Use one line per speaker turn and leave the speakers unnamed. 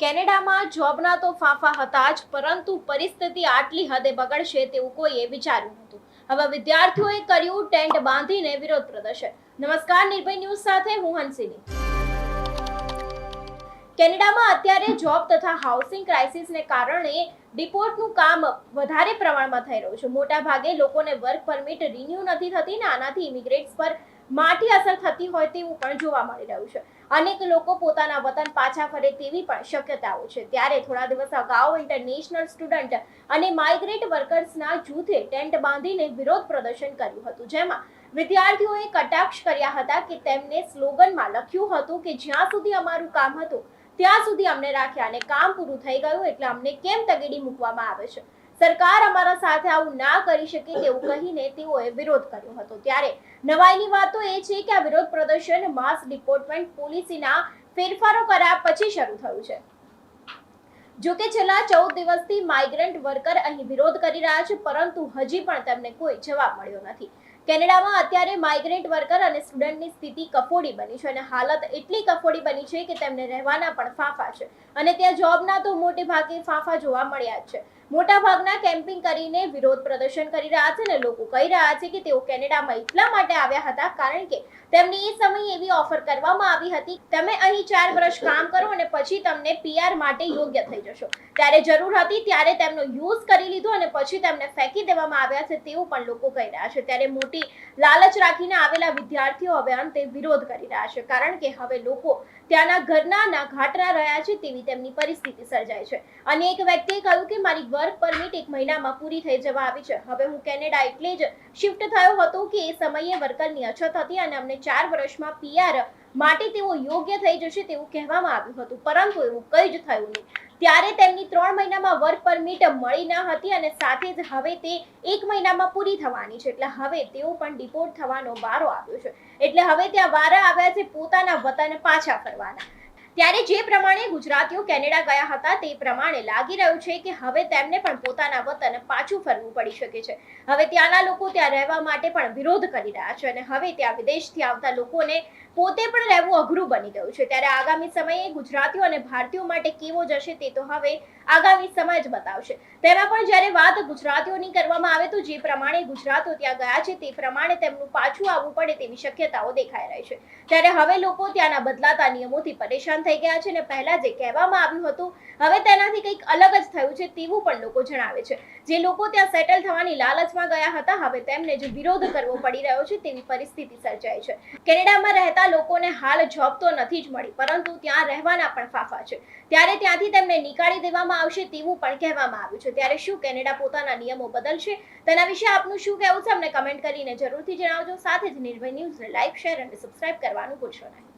કેનેડામાં જોબના તો ફાંફા હતા જ, પરંતુ પરિસ્થિતિ આટલી હદે બગડશે તેવું કોઈએ વિચાર્યું નહોતું. હવે વિદ્યાર્થીઓએ કર્યું ટેન્ટ બાંધીને વિરોધ પ્રદર્શન. નમસ્કાર, નિર્ભય ન્યૂઝ સાથે હું હંસિની. કેનેડામાં અત્યારે જોબ તથા હાઉસિંગ ક્રાઇસિસને કારણે ડિપોર્ટનું કામ વધારે પ્રમાણમાં થઈ રહ્યું છે. મોટા ભાગે લોકોને વર્ક પરમિટ રિન્યુ નથી થતી ને આનાથી ઇમિગ્રેટ્સ પર માઠી અસર થતી હોય તેવું પણ જોવા મળી રહ્યું છે. અનેક લોકો પોતાના વતન પાછા ફરે તેવી પણ શક્યતાઓ છે. ત્યારે થોડા દિવસ અગાઉ ઇન્ટરનેશનલ સ્ટુડન્ટ અને માઇગ્રેટ વર્કર્સના જૂથે ટેન્ટ બાંધીને વિરોધ પ્રદર્શન કર્યું હતું. જેમાં વિદ્યાર્થીઓએ કટાક્ષ કર્યા હતા કે તેમને સ્લોગનમાં લખ્યું હતું કે જ્યાં સુધી અમારું કામ હતું, ત્યાં સુધી અમને રાખ્યા અને કામ પૂરું થઈ ગયું એટલે અમને કેમ તગેડી મૂકવામાં આવે છે? સરકાર અમારા સાથે આવું ના કરી શકે તેવું કહીને તેઓએ વિરોધ કર્યો હતો. ત્યારે નવાઈની વાત તો એ છે કે આ વિરોધ પ્રદર્શન માસ ડિપોર્ટમેન્ટ પોલિસીના ફેરફારો કર્યા પછી શરૂ થયું છે. જો કે છેલ્લા ચૌદ દિવસથી માઇગ્રન્ટ વર્કર અહીં વિરોધ કરી રહ્યા છે, પરંતુ હજી પણ તેમને કોઈ જવાબ મળ્યો નથી. કેનેડામાં અત્યારે માઇગ્રન્ટ વર્કર અને સ્ટુડન્ટની સ્થિતિ કફોડી બની છે અને હાલત એટલી કફોડી બની છે કે તેમને રહેવાના પણ ફાંફા છે. અને ત્યાં જોબના તો મોટે ભાગે ફાંફા જોવા મળ્યા છે. મોટા ભાગના કેમ્પિંગ કરીને વિરોધ પ્રદર્શન કરી રહ્યા છે અને લોકો કહી રહ્યા છે કે તેઓ કેનેડામાં એટલા માટે આવ્યા હતા કારણ કે તેમને એ સમયે એવી ઓફર કરવામાં આવી હતી, તમે અહીં ચાર વર્ષ કામ કરો અને પછી તમને પીઆર માટે યોગ્ય થઈ જશો. ત્યારે જરૂર હતી ત્યારે તેમનો યુઝ કરી લીધો અને પછી તેમને ફેંકી દેવામાં આવ્યા છે તેવું પણ લોકો કહી રહ્યા છે. ત્યારે મોટી લાલચ રાખીને આવેલા વિદ્યાર્થીઓ હવે અંતે વિરોધ કરી રહ્યા છે. કારણ કે હવે લોકો ત્યાંના ઘરના ઘાટરા રહ્યા છે તેવી તેમની પરિસ્થિતિ સર્જાય છે. અને એક વ્યક્તિએ કહ્યું કે મારી વર્ક પરમિટ એક મહિનામાં પૂરી થઈ જવા આવી છે. હવે હું કેનેડા એટલે જ શિફ્ટ થયો હતો કે એ સમયે વર્કરની અછત હતી અને અમને ચાર વર્ષમાં પીઆર માટે તેઓ યોગ્ય થઈ જશે તેવું કહેવામાં આવ્યું હતું. પરંતુ એવું કંઈ જ થયું નહીં. ત્યારે તેમની ત્રણ મહિનામાં વર્ક પરમિટ મળી ન હતી અને સાથે જ હવે તે એક મહિનામાં પૂરી થવાની છે. એટલે હવે તેઓ પણ ડિપોર્ટ થવાનો વારો આવ્યો છે. એટલે હવે ત્યાં વારા આવ્યા છે પોતાના વતન પાછા 完了 ત્યારે જે પ્રમાણે ગુજરાતીઓ કેનેડા ગયા હતા તે પ્રમાણે લાગી રહ્યું છે કે હવે તેમને પણ પોતાના વતન પાછું ફરવું પડી શકે છે. હવે ત્યાંના લોકો ત્યાં રહેવા માટે પણ વિરોધ કરી રહ્યા છે અને હવે ત્યાં વિદેશથી આવતા લોકોને પોતે પણ રહેવું અઘરું બની ગયું છે. ત્યારે આગામી સમયે ગુજરાતીઓ અને ભારતીયો માટે કેવો જશે તે તો હવે આગામી સમય જ બતાવશે. તેમાં પણ જ્યારે વાત ગુજરાતીઓની કરવામાં આવે તો જે પ્રમાણે ગુજરાતીઓ ત્યાં ગયા છે તે પ્રમાણે તેમનું પાછું આવવું પડે તેવી શક્યતાઓ દેખાઈ રહી છે. ત્યારે હવે લોકો ત્યાંના બદલાતા નિયમોથી પરેશાન થઈ ગયા છે અને પહેલા જે કહેવામાં આવ્યું હતું, હવે તેનાથી કંઈક અલગ જ થયું છે તેવું પણ લોકો જણાવે છે. જે લોકો ત્યાં સેટલ થવાની લાલચમાં ગયા હતા, હવે તેમને જે વિરોધ કરવો પડી રહ્યો છે તેવી પરિસ્થિતિ સર્જાય છે. કેનેડામાં રહેતા લોકોને હાલ જોબ તો નથી જ મળી, પરંતુ ત્યાં રહેવાના પણ ફાફા છે. ત્યારે ત્યાંથી તેમને નીકાળી દેવામાં આવશે તેવું પણ કહેવામાં આવ્યું છે. ત્યારે શું કેનેડા પોતાના નિયમો બદલશે? તેના વિશે આપનું શું કહેવું છે? અમને કમેન્ટ કરીને જરૂરથી જણાવજો. સાથે જ નિર્ભય ન્યૂઝને લાઇક શેર અને સબસ્ક્રાઇબ કરવાનું ભૂલશો નહીં.